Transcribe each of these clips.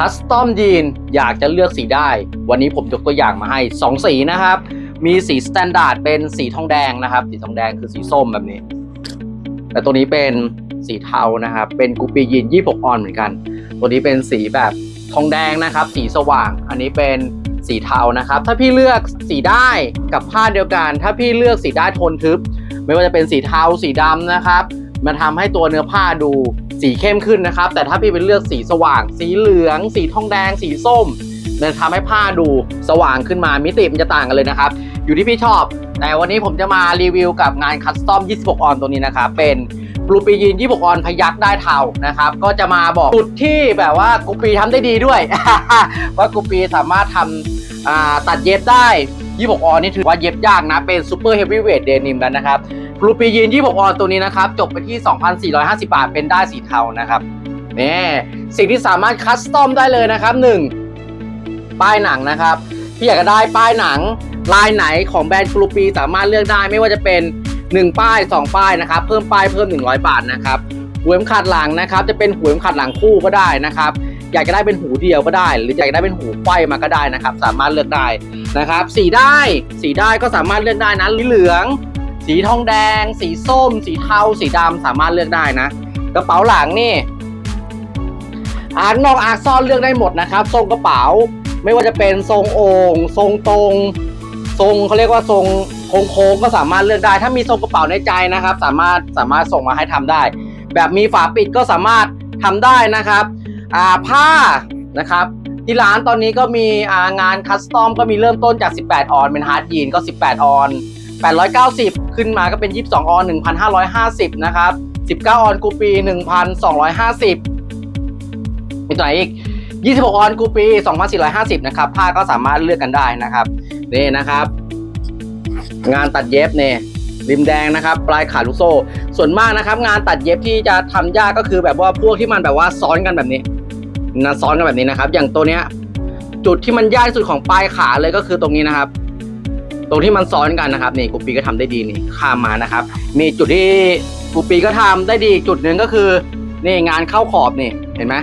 คัสตอมยีนอยากจะเลือกสีได้ วันนี้ผมยกตัวอย่างมาให้ 2 สีนะครับ มีสีสแตนดาร์ดเป็นสีทองแดงนะครับ สีทองแดงคือสีส้มแบบนี้ แต่ตัวนี้เป็นสีเทานะครับ เป็นกูปียีน26ออนเหมือนกัน ตัวนี้เป็นสีแบบทองแดงนะครับ สีสว่าง อันนี้เป็นสีเทานะครับ ถ้าพี่เลือกสีได้กับผ้าเดียวกัน ถ้าพี่เลือกสีได้โทนทึบ ไม่ว่าจะเป็นสีเทาสีดำนะครับ มันทำให้ตัวเนื้อผ้าดูสีเข้มขึ้นนะครับ แต่ถ้าพี่เป็นเลือกสีสว่าง สีเหลือง สีทองแดง สีส้มมันทำให้ผ้าดูสว่างขึ้นมามิติมันจะต่างกันเลยนะครับ อยู่ที่พี่ชอบ แต่วันนี้ผมจะมารีวิวกับงานคัสตอม 26 ออนตัวนี้นะครับเป็นบลูปียีน26 ออนพยักได้เทานะครับ ก็จะมาบอกจุดที่แบบว่ากรูปีทำได้ดีด้วย ว่ากรูปีสามารถทำอ่าตัดเย็บได้ 26 ออนนี่ถือว่าเย็บยากนะ เป็นซูเปอร์เฮฟวีเวทเดนิมแล้วนะครับบลูปียีน26 ออนตัวนี้นะครับ จบไปที่ 2,450 บาท เป็นได้สีเทานะครับนี่สิ่งที่สามารถคัสตอมได้เลยนะครับ 1. ป้ายหนังนะครับพี่อยากจะได้ป้ายหนังลายไหนของแบรนด์บลูปีสามารถเลือกได้ไม่ว่าจะเป็น 1 ป้าย 2 ป้ายนะครับ เพิ่มป้ายเพิ่ม 100 บาทนะครับหัวเข็มขัดหลังนะครับ จะเป็นหัวเข็มขัดหลังคู่ก็ได้นะครับ อยากจะได้เป็นหูเดียวก็ได้ หรืออยากจะได้เป็นหูไขว้มาก็ได้นะครับ สามารถเลือกได้นะครับ สีได้ สีได้ก็สามารถเลือกได้นะสีเหลือง สีทองแดง สีส้ม สีเทา สีดำสามารถเลือกได้นะ กระเป๋าหลังนี่อาร์กนอกอาร์กซ่อนเลือกได้หมดนะครับ ทรงกระเป๋าไม่ว่าจะเป็นทรงโอ่งทรงตรง ทรงเขาเรียกว่าทรงโค้งๆก็สามารถเลือกได้ ถ้ามีทรงกระเป๋าในใจนะครับ สามารถสามารถส่งมาให้ทำได้ แบบมีฝาปิดก็สามารถทำได้นะครับ อ่าผ้านะครับที่ร้านตอนนี้ก็มีงานคัสตอมก็มีเริ่มต้นจาก 18 ออน เป็นฮาร์ดยีนก็ 18 ออน 890 ขึ้นมาก็เป็น 22 ออน 1,550 นะครับ 19 ออนกูปี 1,250 มีตัวไหนอีก 26 ออนกูปี 2,450 นะครับ ผ้าก็สามารถเลือกกันได้นะครับ นี่นะครับ งานตัดเย็บเนี่ยริมแดงนะครับ ปลายขาลูกโซ่ ส่วนมากนะครับ งานตัดเย็บที่จะทำยากก็คือแบบว่าพวกที่มันแบบว่าซ้อนกันแบบนี้ นะซ้อนกันแบบนี้นะครับ อย่างตัวเนี้ย จุดที่มันยากที่สุดของปลายขาเลยก็คือตรงนี้นะครับ ตรงที่มันซ้อนกันนะครับนี่กูปีก็ทำได้ดีนี่ข้ามมานะครับ มีจุดที่กูปีก็ทำได้ดีอีกจุดหนึ่งก็คือนี่งานเข้าขอบนี่เห็นไหม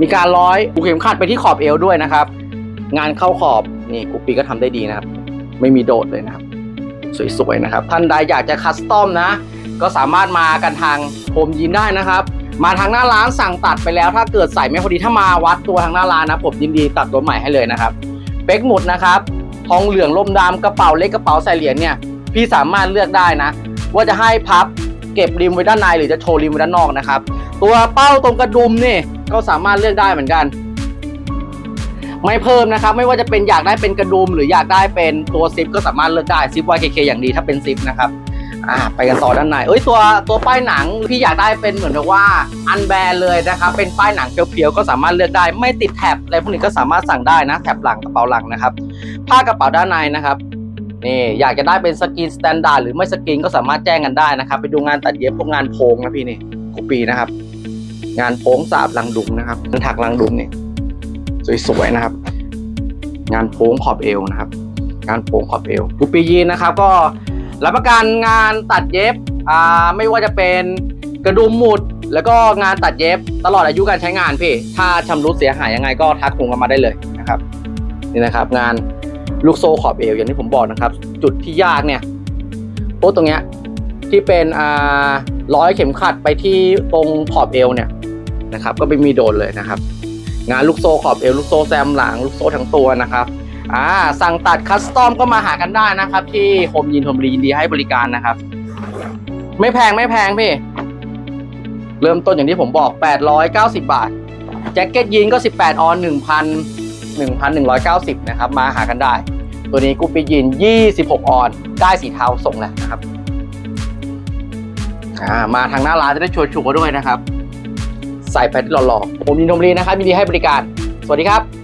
มีการร้อยผูกเข็มขัดไปที่ขอบเอวด้วยนะครับ งานเข้าขอบนี่กูปีก็ทำได้ดีนะครับ ไม่มีโดดเลยนะครับ สวยๆนะครับ ท่านใดอยากจะคัสตอมนะ ก็สามารถมากันทางโฮมยินได้นะครับ มาทางหน้าร้านสั่งตัดไปแล้ว ถ้าเกิดใส่ไม่พอดีถ้ามาวัดตัวทางหน้าร้านนะผมยินดีตัดตัวใหม่ให้เลยนะครับเป๊กหมุดนะครับทองเหลืองลมดำกระเป๋าเล็กกระเป๋าใส่เหรียญเนี่ยพี่สามารถเลือกได้นะ ว่าจะให้พับเก็บริมไว้ด้านในหรือจะโชว์ริมไว้ด้านนอกนะครับตัวเป้าตรงกระดุมนี่ก็สามารถเลือกได้เหมือนกัน ไม่เพิ่มนะครับ ไม่ว่าจะเป็นอยากได้เป็นกระดุม หรืออยากได้เป็นตัวซิปก็สามารถเลือกได้ซิป YKK อย่างดีถ้าเป็นซิปนะครับ อ่าไปกันต่อด้านในเอ้ยตัวตัวป้ายหนังพี่อยากได้เป็นเหมือนกับว่าอันแบนเลยนะครับเป็นป้ายหนังเพียวๆก็สามารถเลือกได้ ไม่ติดแท็บอะไรพวกนี้ก็สามารถสั่งได้นะแท็บหลังกระเป๋าหลังนะครับผ้ากระเป๋าด้านในนะครับนี่อยากจะได้เป็นสกรีนสแตนดาร์ดหรือไม่สกรีนก็สามารถแจ้งกันได้นะครับ ไปดูงานตัดเย็บพวกงานโพงนะพี่นี่กุปีนะครับ งานโพงสาบลังดุงนะครับงานถักลังดุงนี่สวยๆนะครับ งานโพงขอบเอวนะครับ งานโพงขอบเอวกุปียีนนะครับก็ รับประกันงานตัดเย็บอ่าไม่ว่าจะเป็นกระดุมหมุด แล้วก็งานตัดเย็บตลอดอายุการใช้งานพี่ ถ้าชำรุดเสียหายยังไงก็ทักคุงกันมาได้เลยนะครับนี่นะครับ งานลูกโซ่ขอบเอวอย่างที่ผมบอกนะครับ จุดที่ยากเนี่ยโอ้ตรงเนี้ยที่เป็นอ่าร้อยเข็มขัดไปที่ตรงขอบเอวเนี่ยนะครับ ก็ไม่มีโดนเลยนะครับ งานลูกโซ่ขอบเอวลูกโซ่แซมหลังลูกโซ่ทั้งตัวนะครับ อ่าสั่งตัดคัสตอมก็มาหากันได้นะครับ ที่โฮมยินโฮมรียินดีให้บริการนะครับ ไม่แพงไม่แพงพี่ เริ่มต้นอย่างที่ผมบอก 890 บาท แจ็คเก็ตยีนก็ 18 ออน 1,000 1,190 นะครับ มาหากันได้ ตัวนี้กูปียีน 26 ออน ได้สีเทาส่งแหละนะครับอ่ามาทางหน้าร้านจะได้ชัวร์ๆด้วยนะครับ ใส่ไปที่หล่อๆผมยินทมรีนะครับยินดีให้บริการ สวัสดีครับ